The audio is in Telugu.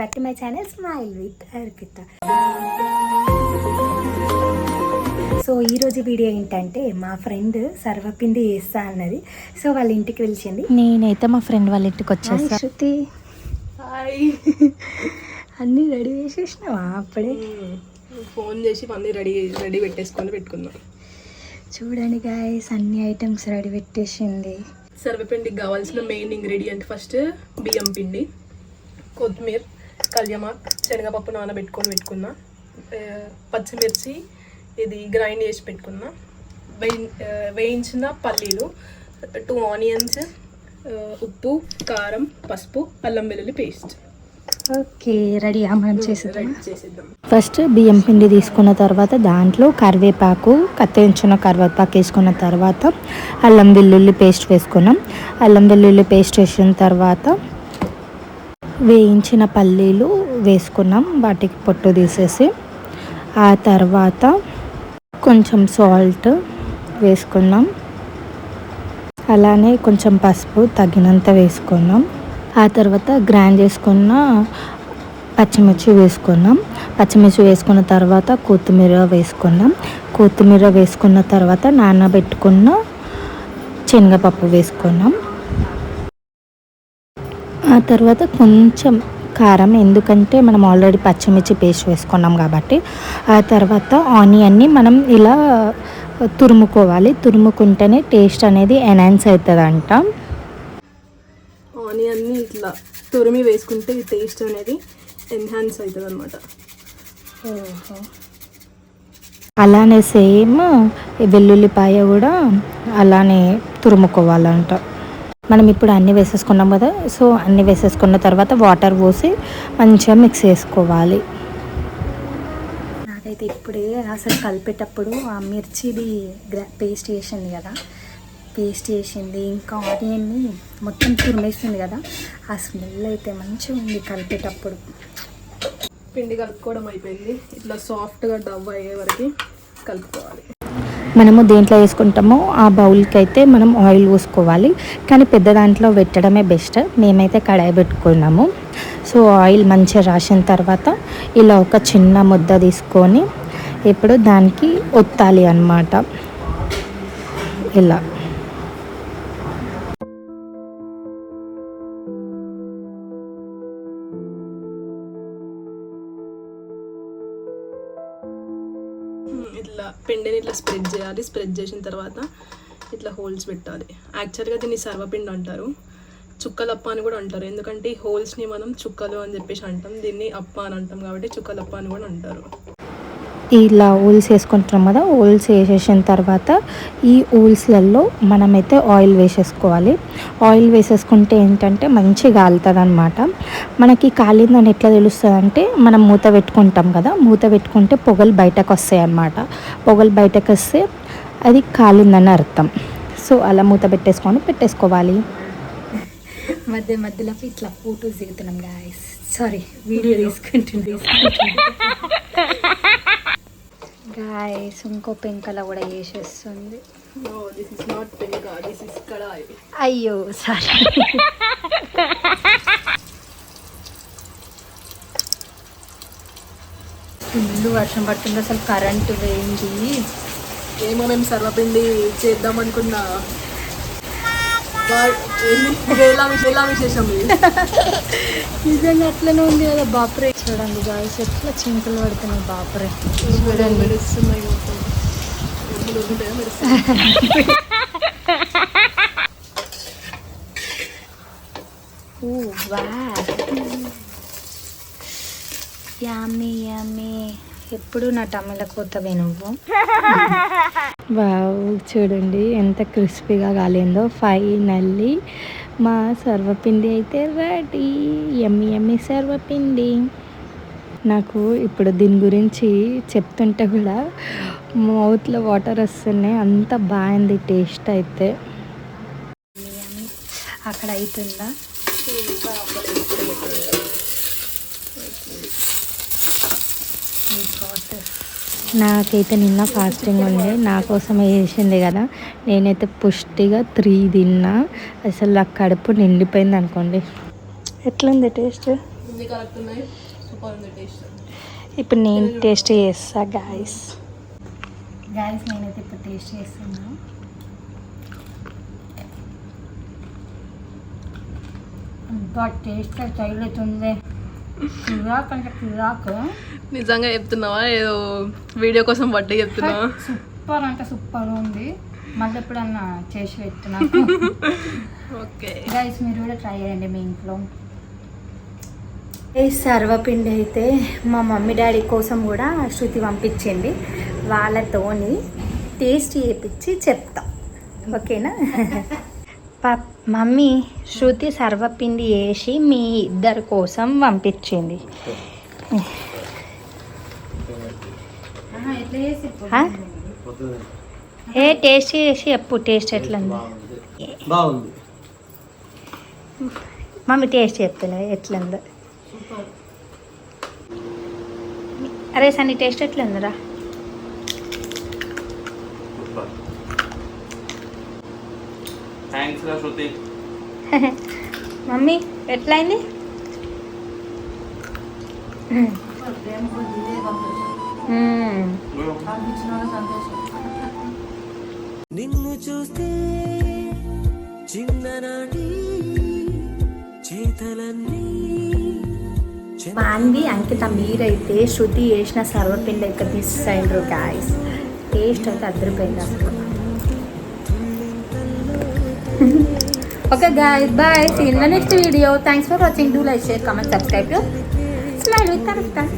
Back to my channel smile with Arpita so ఈరోజు వీడియో ఏంటంటే మా ఫ్రెండ్ సర్వపిండి వేస్తా అన్నది సో వాళ్ళ ఇంటికి పిలిచింది నేనైతే మా ఫ్రెండ్ వాళ్ళ ఇంటికి వచ్చాను శృతి అన్నీ రెడీ చేసేసినావా అప్పుడే ఫోన్ hmm. చేసి అన్నీ రెడీ రెడీ పెట్టేసుకొని పెట్టుకుందాం చూడండి గాయస్ అన్ని ఐటమ్స్ రెడీ పెట్టేసింది సర్వపిండికి కావాల్సిన మెయిన్ ఇంగ్రీడియంట్ ఫస్ట్ బియ్యం పిండి కొత్తిమీర కళ్యమాక్ శనగపప్పు నానబెట్టుకొని పెట్టుకున్నా పచ్చిమిర్చి ఇది గ్రైండ్ చేసి పెట్టుకున్నా వేయించిన పల్లీలు టూ ఆనియన్స్ ఉప్పు కారం పసుపు అల్లం వెల్లుల్లి పేస్ట్ ఓకే రెడీ మనం చేసేద్దాం ఫస్ట్ బియ్యం పిండి తీసుకున్న తర్వాత దాంట్లో కరివేపాకు కత్తిరించిన కరివేపాకు వేసుకున్న తర్వాత అల్లం వెల్లుల్లి పేస్ట్ వేసుకున్నాం అల్లం వెల్లుల్లి పేస్ట్ వేసిన తర్వాత వేయించిన పల్లీలు వేసుకున్నాం వాటికి పొట్టు తీసేసి ఆ తర్వాత కొంచెం సాల్ట్ వేసుకున్నాం అలానే కొంచెం పసుపు తగినంత వేసుకున్నాం ఆ తర్వాత గ్రైండ్ చేసుకున్న పచ్చిమిర్చి వేసుకున్నాం పచ్చిమిర్చి వేసుకున్న తర్వాత కొత్తిమీర వేసుకున్నాం కొత్తిమీర వేసుకున్న తర్వాత నానబెట్టుకున్న శనగపప్పు వేసుకున్నాం ఆ తర్వాత కొంచెం కారం ఎందుకంటే మనం ఆల్రెడీ పచ్చిమిర్చి పేస్ట్ వేసుకున్నాం కాబట్టి ఆ తర్వాత ఆనియన్ని మనం ఇలా తురుముకోవాలి తురుముకుంటేనే టేస్ట్ అనేది ఎనాన్స్ అవుతుంది అంట ఆనియన్ని ఇట్లా తురిమి వేసుకుంటే టేస్ట్ అనేది ఎన్హాన్స్ అవుతుంది అనమాట అలానే సేమ్ వెల్లుల్లిపాయ కూడా అలానే తురుముకోవాలంట మనం ఇప్పుడు అన్నీ వేసేసుకున్నాం కదా సో అన్నీ వేసేసుకున్న తర్వాత వాటర్ పోసి మంచిగా మిక్స్ చేసుకోవాలి నాకైతే ఇప్పుడే అసలు కలిపేటప్పుడు ఆ మిర్చిది పేస్ట్ చేసింది కదా పేస్ట్ చేసింది ఇంకా ఆనియన్ని మొత్తం తురిమేసింది కదా ఆ స్మెల్ అయితే మంచిగా ఉంది కలిపేటప్పుడు పిండి కలుపుకోవడం అయిపోయింది ఇట్లా సాఫ్ట్గా డవ్ అయ్యే వరకు కలుపుకోవాలి మనము దేంట్లో వేసుకుంటామో ఆ బౌల్కి అయితే మనం ఆయిల్ పోసుకోవాలి కానీ పెద్ద దాంట్లో పెట్టడమే బెస్ట్ మేమైతే కడాయి పెట్టుకున్నాము సో ఆయిల్ మంచిగా రాసిన తర్వాత ఇలా ఒక చిన్న ముద్ద తీసుకొని ఇప్పుడు దానికి ఒత్తాలి అన్నమాట ఇలా ఇట్లా పిండిని ఇట్లా స్ప్రెడ్ చేయాలి స్ప్రెడ్ చేసిన తర్వాత ఇట్లా హోల్స్ పెట్టాలి యాక్చువల్గా దీన్ని సర్వపిండి అంటారు చుక్కలప్ప అని కూడా అంటారు ఎందుకంటే ఈ హోల్స్ని మనం చుక్కలు అని చెప్పేసి అంటాం దీన్ని అప్ప అని అంటాం కాబట్టి చుక్కలప్ప అని కూడా అంటారు ఇలా ఓల్స్ వేసుకుంటున్నాం కదా ఓల్స్ వేసేసిన తర్వాత ఈ ఓల్స్లలో మనమైతే ఆయిల్ వేసేసుకోవాలి ఆయిల్ వేసేసుకుంటే ఏంటంటే మంచిగా కాలుతుంది అనమాట మనకి కాలిందని ఎట్లా తెలుస్తుంది అంటే మనం మూత పెట్టుకుంటాం కదా మూత పెట్టుకుంటే పొగలు బయటకు వస్తాయి అన్నమాట పొగలు బయటకు వస్తే అది కాలిందని అర్థం సో అలా మూత పెట్టేసుకొని పెట్టేసుకోవాలి మధ్య మధ్యలో ఇట్లా ఫోటోస్ దిగుతున్నాం గాయస్ సారీ వీడియో తీసుకుంటుంది గాయస్ ఇంకో పెంక కూడా చేసేస్తుంది అయ్యో సారీ ఫుల్ వర్షం పడుతుంది అసలు కరెంటు వేయింది ఏమో మేము సర్వపిండి చేద్దాం అనుకున్నా నిజంగా అట్లనే ఉంది కదా బాపరే చూడండి గాయస్ ఎట్లా చింతలు పడుతున్నాయి బాపరే చూడండి ఎప్పుడు నా టమాటా కోత నువ్వు వావ్ చూడండి ఎంత క్రిస్పీగా కాలిందో ఫైనల్లీ మా సర్వపిండి అయితే రెడీ ఎమ్మి ఎమ్మి సర్వపిండి నాకు ఇప్పుడు దీని గురించి చెప్తుంటే కూడా మౌత్లో వాటర్ వస్తున్నాయి అంత బాగుంది టేస్ట్ అయితే అక్కడ అవుతుందా నాకైతే నిన్న ఫాస్టింగ్ ఉండే నా కోసమే చేసింది కదా నేనైతే పుష్టిగా త్రీ తిన్నా అసలు ఆ కడుపు నిండిపోయింది అనుకోండి ఎట్లుంది టేస్ట్ ఇప్పుడు నేను టేస్ట్ చేస్తా గాయస్ గాయస్ నేనైతే ఇప్పుడు టేస్ట్ చేస్తున్నా ఇంకా టేస్ట్ తగులుతుంది నిజంగా చెప్తున్నావా ఏదో వీడియో కోసం వడ్డీ చెప్తున్నావా సూపర్ అంటే సూపర్ ఉంది మళ్ళీ ఎప్పుడన్నా చేసి పెట్టినా ఓకే గైస్ మీరు కూడా ట్రై చేయండి మీ ఇంట్లో ఏ సర్వపిండి అయితే మా మమ్మీ డాడీ కోసం కూడా శృతి పంపించింది వాళ్ళతోని టేస్ట్ చేపించి చెప్తాం ఓకేనా పాప మమ్మీ శృతి సర్వపిండి వేసి మీ ఇద్దరి కోసం పంపించింది ఏ టేస్ట్ చేసి చెప్పు టేస్ట్ ఎట్లా బాగుంది మమ్మీ టేస్ట్ చెప్తున్నా ఎట్లుందో అరే సన్ని టేస్ట్ ఉందిరా థ్యాంక్స్ రా శృతి మమ్మీ ఎట్లయింది నిన్ను చూస్తే చిన్ననాటి చేతలన్నీ మాంది అంకిత మీరైతే శృతి వేసిన సర్వపిండి ఇక్కడ మిస్ అయ్యారు గాయస్ టేస్ట్ అయితే అద్దరిపోయింది అసలు Okay guys, bye. See you in the next video. Thanks for watching. Do like, share, comment, subscribe to Smile with Tarifta.